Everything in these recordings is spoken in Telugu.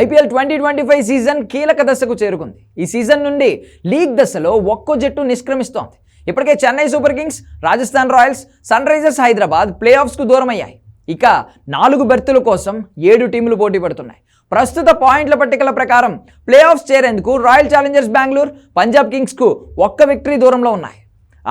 IPL twenty twenty five season కీలక దశకు చేరుకుంది. ఈ సీజన్ నుండి లీగ్ దశలో ఒక్కో జట్టు నిష్క్రమిస్తోంది. ఇప్పటికే Chennai Super Kings Rajasthan Royals Sunrisers Hyderabad play ఆఫ్స్కు దూరమయ్యాయి. ఇక నాలుగు బెర్తుల కోసం ఏడు టీములు పోటీ పడుతున్నాయి. ప్రస్తుత పాయింట్ల పట్టికల ప్రకారం ప్లే ఆఫ్స్ చేరేందుకు రాయల్ ఛాలెంజర్స్ బెంగళూరు పంజాబ్ కింగ్స్కు ఒక్క విక్టరీ దూరంలో ఉన్నాయి.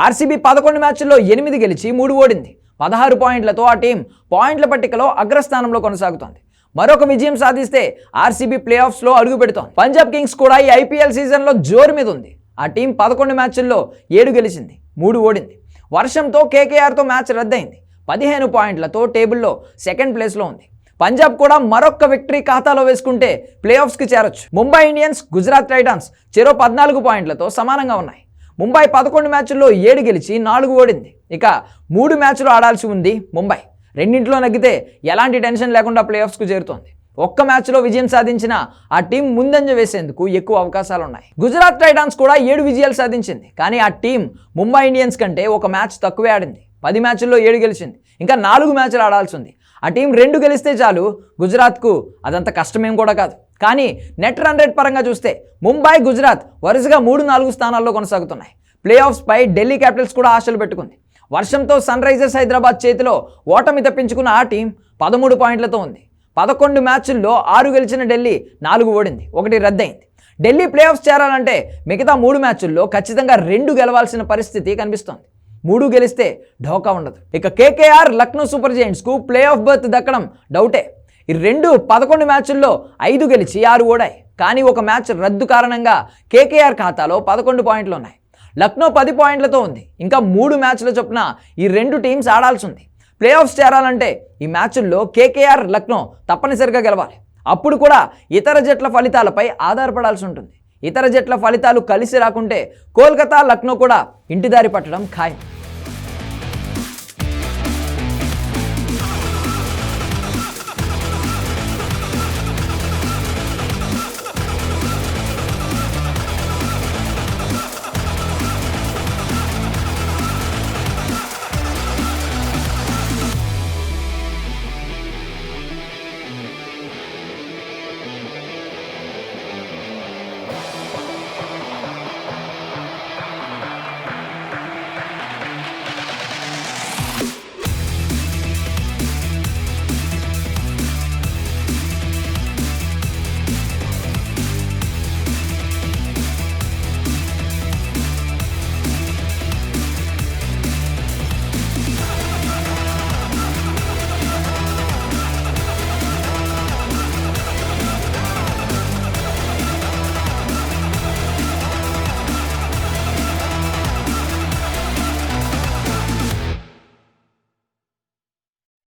ఆర్సీబీ పదకొండు మ్యాచ్ల్లో ఎనిమిది గెలిచి మూడు ఓడింది. పదహారు పాయింట్లతో ఆ టీం పాయింట్ల పట్టికలో అగ్రస్థానంలో కొనసాగుతోంది. మరొక విజయం సాధిస్తే ఆర్సీబీ ప్లే ఆఫ్స్లో అడుగు పెడుతోంది పంజాబ్ కింగ్స్ కూడా ఈ ఐపీఎల్ సీజన్లో జోరు మీద ఉంది. ఆ టీం పదకొండు మ్యాచ్ల్లో ఏడు గెలిచింది మూడు ఓడింది. వర్షంతో కేకేఆర్తో మ్యాచ్ రద్దయింది. పదిహేను పాయింట్లతో టేబుల్లో సెకండ్ ప్లేస్లో ఉంది. పంజాబ్ కూడా మరొక్క విక్టరీ ఖాతాలో వేసుకుంటే ప్లే ఆఫ్స్కి చేరొచ్చు. ముంబై ఇండియన్స్ గుజరాత్ టైటాన్స్ చెరో పద్నాలుగు పాయింట్లతో సమానంగా ఉన్నాయి. ముంబై పదకొండు మ్యాచ్ల్లో ఏడు గెలిచి నాలుగు ఓడింది. ఇక మూడు మ్యాచ్లు ఆడాల్సి ఉంది ముంబై. రెండింటిలో నగ్గితే ఎలాంటి టెన్షన్ లేకుండా ప్లే ఆఫ్స్కు చేరుతోంది. ఒక్క మ్యాచ్లో విజయం సాధించిన ఆ టీం ముందంజ వేసేందుకు ఎక్కువ అవకాశాలు ఉన్నాయి. గుజరాత్ టైటాన్స్ కూడా ఏడు విజయాలు సాధించింది. కానీ ఆ టీం ముంబై ఇండియన్స్ కంటే ఒక మ్యాచ్ తక్కువే ఆడింది. పది మ్యాచ్ల్లో ఏడు గెలిచింది. ఇంకా నాలుగు మ్యాచ్లు ఆడాల్సి ఉంది. ఆ టీం రెండు గెలిస్తే చాలు గుజరాత్కు అదంత కష్టమేం కూడా కాదు. కానీ నెట్ రన్ రేట్ పరంగా చూస్తే ముంబై గుజరాత్ వరుసగా మూడు నాలుగు స్థానాల్లో కొనసాగుతున్నాయి. ప్లే ఆఫ్స్పై ఢిల్లీ క్యాపిటల్స్ కూడా ఆశలు పెట్టుకుంది. వర్షంతో సన్ రైజర్స్ హైదరాబాద్ చేతిలో ఓటమి తప్పించుకున్న ఆ టీం పదమూడు పాయింట్లతో ఉంది. పదకొండు మ్యాచ్ల్లో ఆరు గెలిచిన ఢిల్లీ నాలుగు ఓడింది. ఒకటి రద్దయింది. ఢిల్లీ ప్లే ఆఫ్స్ చేరాలంటే మిగతా మూడు మ్యాచ్ల్లో ఖచ్చితంగా రెండు గెలవాల్సిన పరిస్థితి కనిపిస్తోంది. మూడు గెలిస్తే ఢోకా ఉండదు. ఇక కేకేఆర్ లక్నో సూపర్ జైంట్స్కు ప్లే ఆఫ్ బర్త్ దక్కడం డౌటే. ఈ రెండు పదకొండు మ్యాచ్ల్లో ఐదు గెలిచి ఆరు ఓడాయి. కానీ ఒక మ్యాచ్ రద్దు కారణంగా కేకేఆర్ ఖాతాలో పదకొండు పాయింట్లు ఉన్నాయి లక్నో పది పాయింట్లతో ఉంది. ఇంకా మూడు మ్యాచ్ల చొప్పున ఈ రెండు టీమ్స్ ఆడాల్సి ఉంది ప్లే ఆఫ్స్ చేరాలంటే ఈ మ్యాచ్ల్లో కేకేఆర్ లక్నో తప్పనిసరిగా గెలవాలి. అప్పుడు కూడా ఇతర జట్ల ఫలితాలపై ఆధారపడాల్సి ఉంటుంది ఇతర జట్ల ఫలితాలు కలిసి రాకుంటే కోల్కతా లక్నో కూడా ఇంటిదారి పట్టడం ఖాయం.